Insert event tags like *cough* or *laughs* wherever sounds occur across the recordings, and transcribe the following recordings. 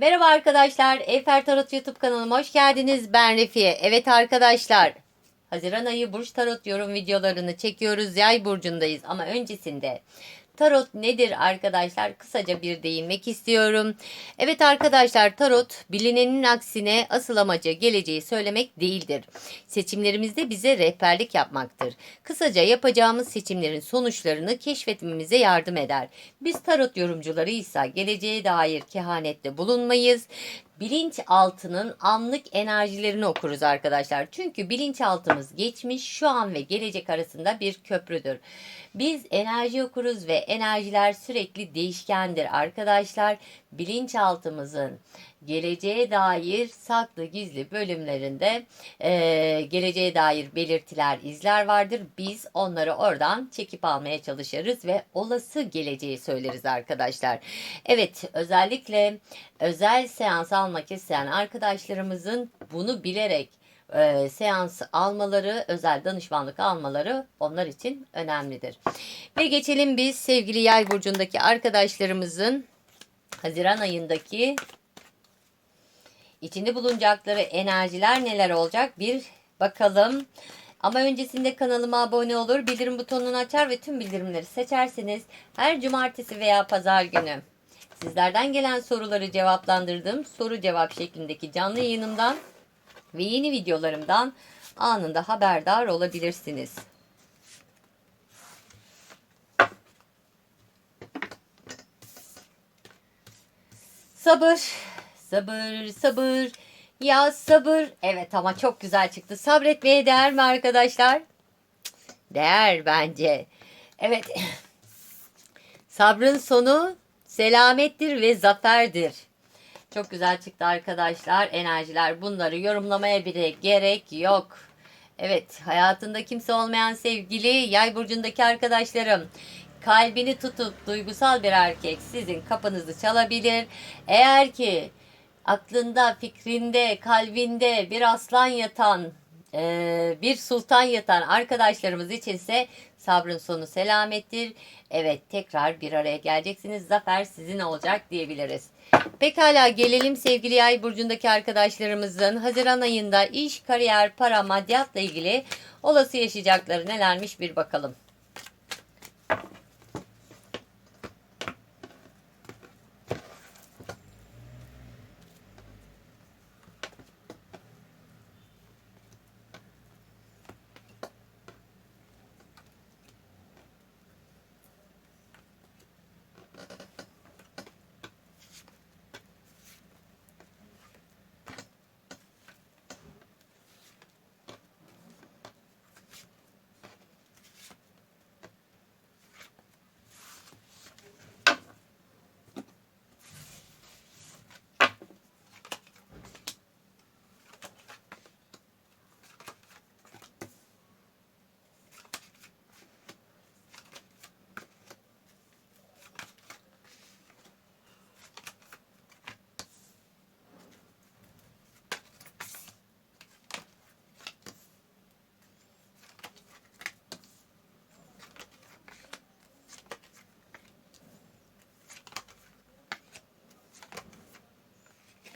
Merhaba arkadaşlar. Eyfer Tarot YouTube kanalıma hoş geldiniz. Ben Refiye. Evet arkadaşlar. Haziran ayı burç tarot yorum videolarını çekiyoruz. Yay burcundayız ama öncesinde tarot nedir arkadaşlar? Kısaca bir değinmek istiyorum. Evet arkadaşlar tarot bilinenin aksine asıl amacı geleceği söylemek değildir. Seçimlerimizde bize rehberlik yapmaktır. Kısaca yapacağımız seçimlerin sonuçlarını keşfetmemize yardım eder. Biz tarot yorumcuları ise geleceğe dair kehanette bulunmayız bilinçaltının anlık enerjilerini okuruz arkadaşlar. Çünkü bilinçaltımız geçmiş, şu an ve gelecek arasında bir köprüdür. Biz enerji okuruz ve enerjiler sürekli değişkendir arkadaşlar. Bilinçaltımızın geleceğe dair saklı gizli bölümlerinde e, geleceğe dair belirtiler, izler vardır. Biz onları oradan çekip almaya çalışırız ve olası geleceği söyleriz arkadaşlar. Evet özellikle özel seans almak isteyen arkadaşlarımızın bunu bilerek e, seans almaları, özel danışmanlık almaları onlar için önemlidir. Ve geçelim biz sevgili yay burcundaki arkadaşlarımızın Haziran ayındaki içinde bulunacakları enerjiler neler olacak bir bakalım. Ama öncesinde kanalıma abone olur, bildirim butonunu açar ve tüm bildirimleri seçerseniz her cumartesi veya pazar günü sizlerden gelen soruları cevaplandırdığım soru cevap şeklindeki canlı yayınımdan ve yeni videolarımdan anında haberdar olabilirsiniz. Sabır, sabır, sabır. Ya sabır. Evet ama çok güzel çıktı. Sabretmeye değer mi arkadaşlar? Değer bence. Evet. *laughs* Sabrın sonu selamettir ve zaferdir. Çok güzel çıktı arkadaşlar. Enerjiler bunları yorumlamaya bile gerek yok. Evet hayatında kimse olmayan sevgili yay burcundaki arkadaşlarım. Kalbini tutup duygusal bir erkek sizin kapınızı çalabilir. Eğer ki aklında, fikrinde, kalbinde bir aslan yatan, e, bir sultan yatan arkadaşlarımız içinse sabrın sonu selamettir. Evet tekrar bir araya geleceksiniz. Zafer sizin olacak diyebiliriz. Pekala gelelim sevgili yay burcundaki arkadaşlarımızın Haziran ayında iş, kariyer, para, maddiyatla ilgili olası yaşayacakları nelermiş bir bakalım.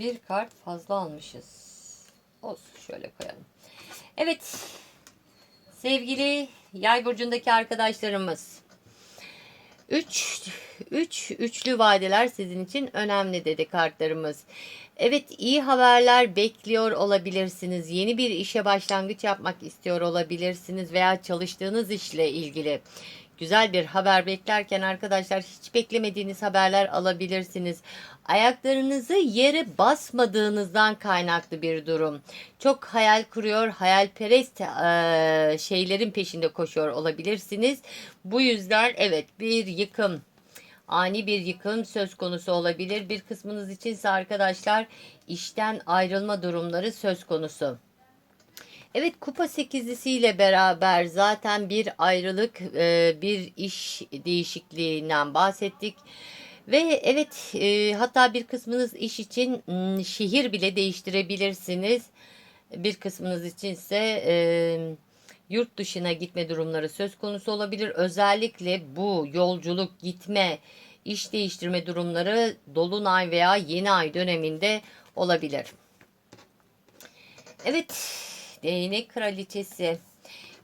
Bir kart fazla almışız. Olsun şöyle koyalım. Evet. Sevgili yay burcundaki arkadaşlarımız. 3 3 üçlü vadeler sizin için önemli dedi kartlarımız. Evet iyi haberler bekliyor olabilirsiniz. Yeni bir işe başlangıç yapmak istiyor olabilirsiniz veya çalıştığınız işle ilgili güzel bir haber beklerken arkadaşlar hiç beklemediğiniz haberler alabilirsiniz. Ayaklarınızı yere basmadığınızdan kaynaklı bir durum. Çok hayal kuruyor, hayalperest e, şeylerin peşinde koşuyor olabilirsiniz. Bu yüzden evet bir yıkım ani bir yıkım söz konusu olabilir. Bir kısmınız içinse arkadaşlar işten ayrılma durumları söz konusu. Evet kupa sekizlisiyle beraber zaten bir ayrılık, e, bir iş değişikliğinden bahsettik. Ve evet e, hatta bir kısmınız iş için şehir bile değiştirebilirsiniz. Bir kısmınız içinse e, yurt dışına gitme durumları söz konusu olabilir. Özellikle bu yolculuk, gitme iş değiştirme durumları dolunay veya yeni ay döneminde olabilir. Evet, değnek kraliçesi.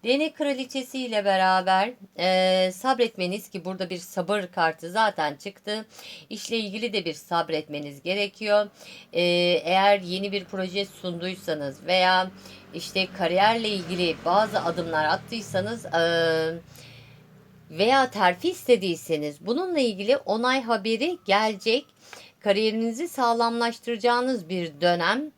Değnek kraliçesi ile beraber e, sabretmeniz ki burada bir sabır kartı zaten çıktı. İşle ilgili de bir sabretmeniz gerekiyor. E, eğer yeni bir proje sunduysanız veya işte kariyerle ilgili bazı adımlar attıysanız e, veya terfi istediyseniz bununla ilgili onay haberi gelecek. Kariyerinizi sağlamlaştıracağınız bir dönem.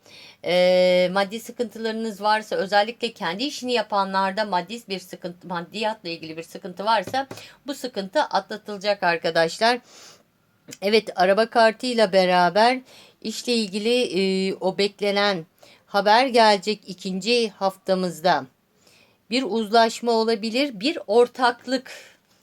E, maddi sıkıntılarınız varsa özellikle kendi işini yapanlarda maddi bir sıkıntı, maddiyatla ilgili bir sıkıntı varsa bu sıkıntı atlatılacak arkadaşlar. Evet araba kartıyla beraber işle ilgili e, o beklenen haber gelecek ikinci haftamızda. Bir uzlaşma olabilir, bir ortaklık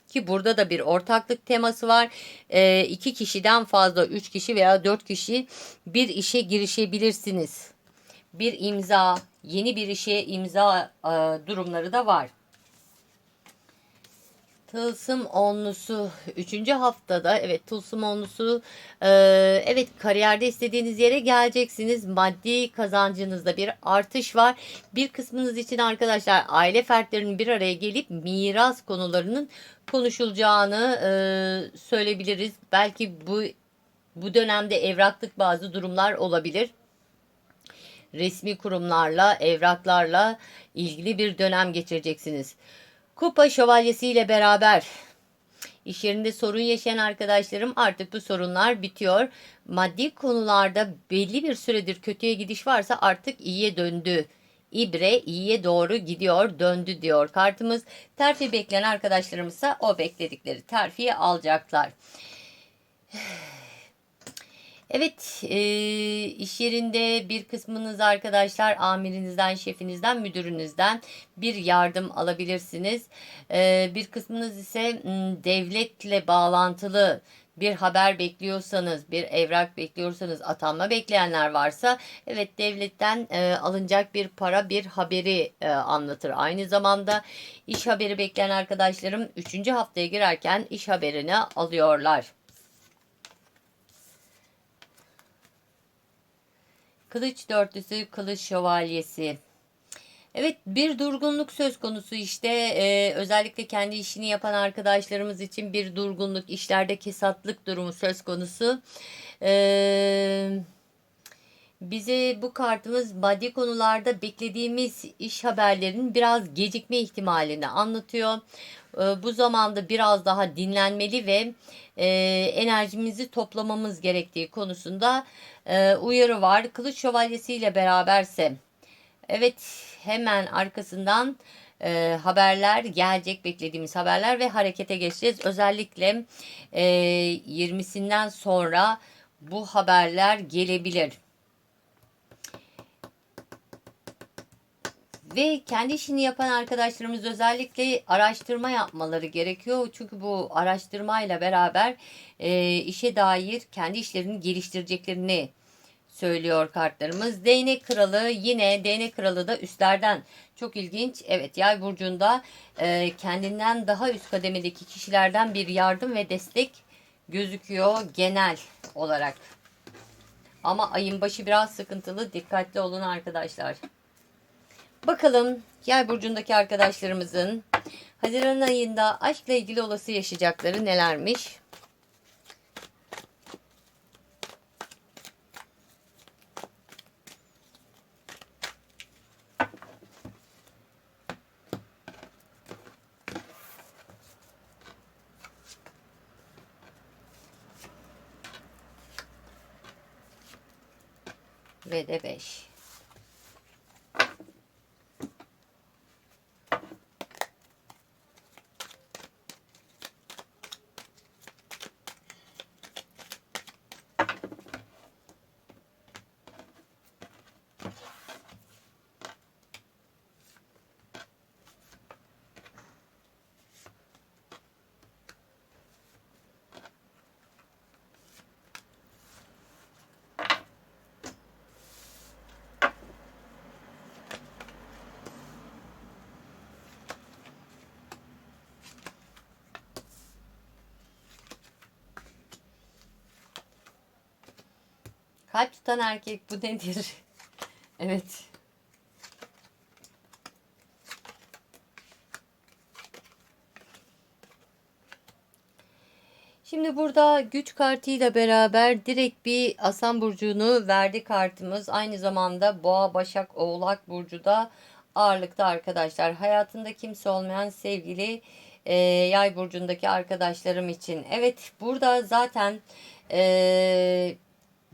ki burada da bir ortaklık teması var. E, iki kişiden fazla, üç kişi veya dört kişi bir işe girişebilirsiniz. Bir imza, yeni bir işe imza e, durumları da var. Tılsım onlusu 3. haftada evet tılsım onlusu e, evet kariyerde istediğiniz yere geleceksiniz. Maddi kazancınızda bir artış var. Bir kısmınız için arkadaşlar aile fertlerinin bir araya gelip miras konularının konuşulacağını e, söyleyebiliriz. Belki bu bu dönemde evraklık bazı durumlar olabilir resmi kurumlarla, evraklarla ilgili bir dönem geçireceksiniz. Kupa şövalyesi ile beraber iş yerinde sorun yaşayan arkadaşlarım artık bu sorunlar bitiyor. Maddi konularda belli bir süredir kötüye gidiş varsa artık iyiye döndü. İbre iyiye doğru gidiyor, döndü diyor kartımız. Terfi bekleyen arkadaşlarımızsa o bekledikleri terfiyi alacaklar. *sighs* Evet, e, iş yerinde bir kısmınız arkadaşlar amirinizden, şefinizden, müdürünüzden bir yardım alabilirsiniz. E, bir kısmınız ise devletle bağlantılı bir haber bekliyorsanız, bir evrak bekliyorsanız, atanma bekleyenler varsa evet devletten e, alınacak bir para, bir haberi e, anlatır. Aynı zamanda iş haberi bekleyen arkadaşlarım 3. haftaya girerken iş haberini alıyorlar. Kılıç dörtlüsü, kılıç şövalyesi. Evet bir durgunluk söz konusu işte ee, özellikle kendi işini yapan arkadaşlarımız için bir durgunluk işlerde kesatlık durumu söz konusu. Ee, bize bu kartımız maddi konularda beklediğimiz iş haberlerinin biraz gecikme ihtimalini anlatıyor. Ee, bu zamanda biraz daha dinlenmeli ve e, enerjimizi toplamamız gerektiği konusunda e, uyarı var. Kılıç Şövalyesi ile beraberse evet hemen arkasından e, haberler gelecek beklediğimiz haberler ve harekete geçeceğiz. Özellikle e, 20'sinden sonra bu haberler gelebilir. Ve kendi işini yapan arkadaşlarımız özellikle araştırma yapmaları gerekiyor. Çünkü bu araştırmayla beraber e, işe dair kendi işlerini geliştireceklerini söylüyor kartlarımız. Değnek kralı yine değnek kralı da üstlerden çok ilginç. Evet yay burcunda e, kendinden daha üst kademedeki kişilerden bir yardım ve destek gözüküyor genel olarak. Ama ayın başı biraz sıkıntılı. Dikkatli olun arkadaşlar. Bakalım yay burcundaki arkadaşlarımızın Haziran ayında aşkla ilgili olası yaşayacakları nelermiş? Ve de 5. Kalp tutan erkek bu nedir? *laughs* evet. Şimdi burada güç kartıyla beraber direkt bir Aslan Burcu'nu verdi kartımız. Aynı zamanda Boğa, Başak, Oğlak Burcu da ağırlıkta arkadaşlar. Hayatında kimse olmayan sevgili e, Yay Burcu'ndaki arkadaşlarım için. Evet burada zaten e,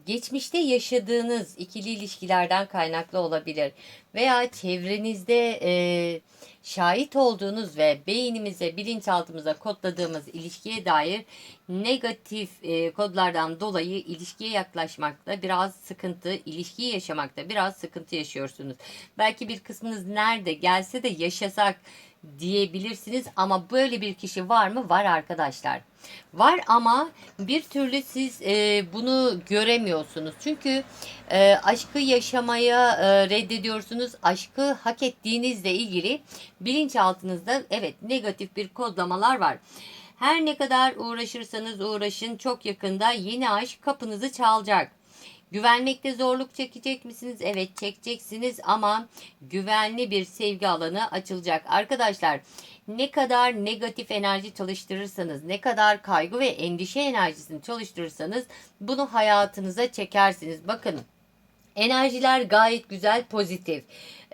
geçmişte yaşadığınız ikili ilişkilerden kaynaklı olabilir. Veya çevrenizde e, şahit olduğunuz ve beynimize, bilinçaltımıza kodladığımız ilişkiye dair negatif e, kodlardan dolayı ilişkiye yaklaşmakta biraz sıkıntı, ilişkiyi yaşamakta biraz sıkıntı yaşıyorsunuz. Belki bir kısmınız nerede gelse de yaşasak diyebilirsiniz ama böyle bir kişi var mı? Var arkadaşlar. Var ama bir türlü siz e, bunu göremiyorsunuz. Çünkü e, aşkı yaşamaya e, reddediyorsunuz. Aşkı hak ettiğinizle ilgili bilinçaltınızda evet negatif bir kodlamalar var. Her ne kadar uğraşırsanız uğraşın çok yakında yeni aşk kapınızı çalacak. Güvenmekte zorluk çekecek misiniz? Evet çekeceksiniz ama güvenli bir sevgi alanı açılacak. Arkadaşlar ne kadar negatif enerji çalıştırırsanız, ne kadar kaygı ve endişe enerjisini çalıştırırsanız bunu hayatınıza çekersiniz. Bakın enerjiler gayet güzel, pozitif.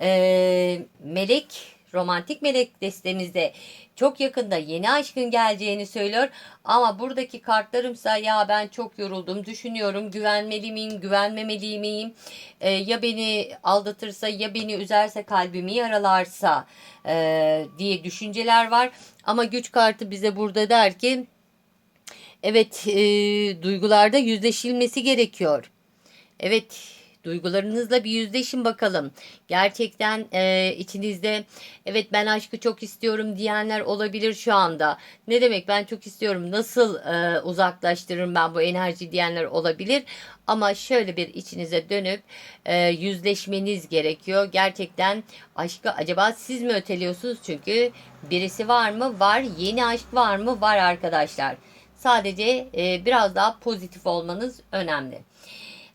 Ee, melek romantik melek destemizde çok yakında yeni aşkın geleceğini söylüyor. Ama buradaki kartlarımsa ya ben çok yoruldum, düşünüyorum, güvenmeli miyim, güvenmemeli miyim? Ee, ya beni aldatırsa, ya beni üzerse, kalbimi yaralarsa e, diye düşünceler var. Ama güç kartı bize burada der ki evet e, duygularda yüzleşilmesi gerekiyor. Evet Duygularınızla bir yüzleşin bakalım. Gerçekten e, içinizde evet ben aşkı çok istiyorum diyenler olabilir şu anda. Ne demek ben çok istiyorum nasıl e, uzaklaştırırım ben bu enerji diyenler olabilir. Ama şöyle bir içinize dönüp e, yüzleşmeniz gerekiyor. Gerçekten aşkı acaba siz mi öteliyorsunuz? Çünkü birisi var mı? Var. Yeni aşk var mı? Var arkadaşlar. Sadece e, biraz daha pozitif olmanız önemli.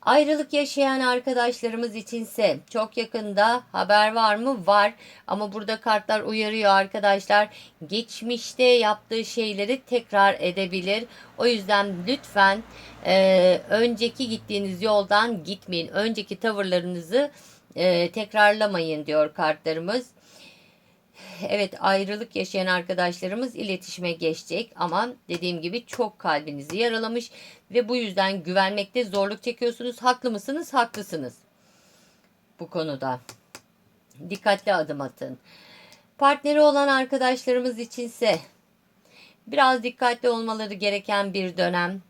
Ayrılık yaşayan arkadaşlarımız içinse çok yakında haber var mı? Var. Ama burada kartlar uyarıyor arkadaşlar. Geçmişte yaptığı şeyleri tekrar edebilir. O yüzden lütfen e, önceki gittiğiniz yoldan gitmeyin. Önceki tavırlarınızı e, tekrarlamayın diyor kartlarımız evet ayrılık yaşayan arkadaşlarımız iletişime geçecek ama dediğim gibi çok kalbinizi yaralamış ve bu yüzden güvenmekte zorluk çekiyorsunuz. Haklı mısınız? Haklısınız. Bu konuda. Dikkatli adım atın. Partneri olan arkadaşlarımız içinse biraz dikkatli olmaları gereken bir dönem.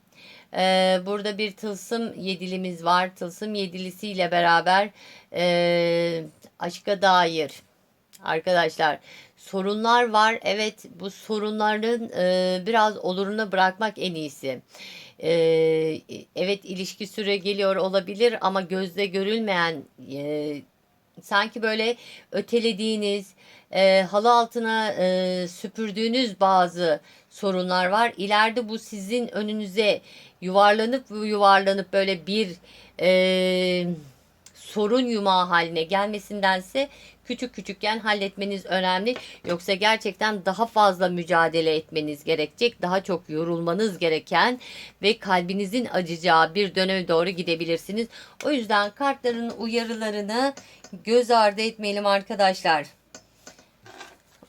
Ee, burada bir tılsım yedilimiz var. Tılsım yedilisiyle beraber e, aşka dair arkadaşlar sorunlar var. Evet bu sorunların e, biraz oluruna bırakmak en iyisi. E, evet ilişki süre geliyor olabilir ama gözle görülmeyen e, sanki böyle ötelediğiniz e, halı altına e, süpürdüğünüz bazı sorunlar var. İleride bu sizin önünüze yuvarlanıp yuvarlanıp böyle bir e, sorun yumağı haline gelmesindense küçük küçükken halletmeniz önemli. Yoksa gerçekten daha fazla mücadele etmeniz gerekecek. Daha çok yorulmanız gereken ve kalbinizin acıyacağı bir döneme doğru gidebilirsiniz. O yüzden kartların uyarılarını göz ardı etmeyelim arkadaşlar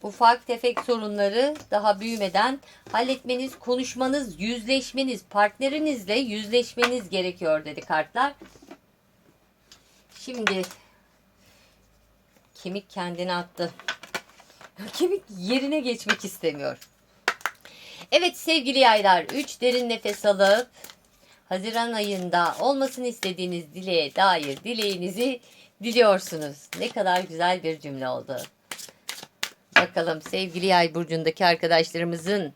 ufak tefek sorunları daha büyümeden halletmeniz, konuşmanız, yüzleşmeniz, partnerinizle yüzleşmeniz gerekiyor dedi kartlar. Şimdi kemik kendini attı. *laughs* Kemik yerine geçmek istemiyor. Evet sevgili yaylar 3 derin nefes alıp Haziran ayında olmasını istediğiniz dileğe dair dileğinizi diliyorsunuz. Ne kadar güzel bir cümle oldu. Bakalım sevgili yay burcundaki arkadaşlarımızın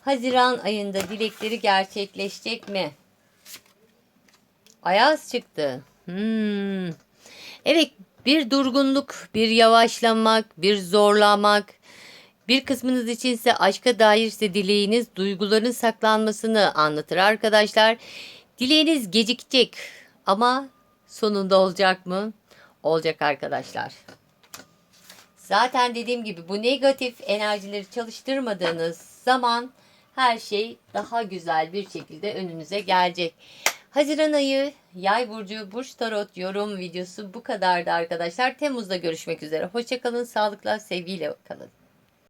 Haziran ayında dilekleri gerçekleşecek mi? Ayaz çıktı. Hmm. Evet bir durgunluk, bir yavaşlamak, bir zorlamak. Bir kısmınız içinse aşka dairse dileğiniz duyguların saklanmasını anlatır arkadaşlar. Dileğiniz gecikecek Ama sonunda olacak mı? Olacak arkadaşlar. Zaten dediğim gibi bu negatif enerjileri çalıştırmadığınız zaman her şey daha güzel bir şekilde önünüze gelecek. Haziran ayı Yay burcu burç tarot yorum videosu bu kadardı arkadaşlar. Temmuz'da görüşmek üzere. Hoşçakalın, sağlıkla, sevgiyle kalın.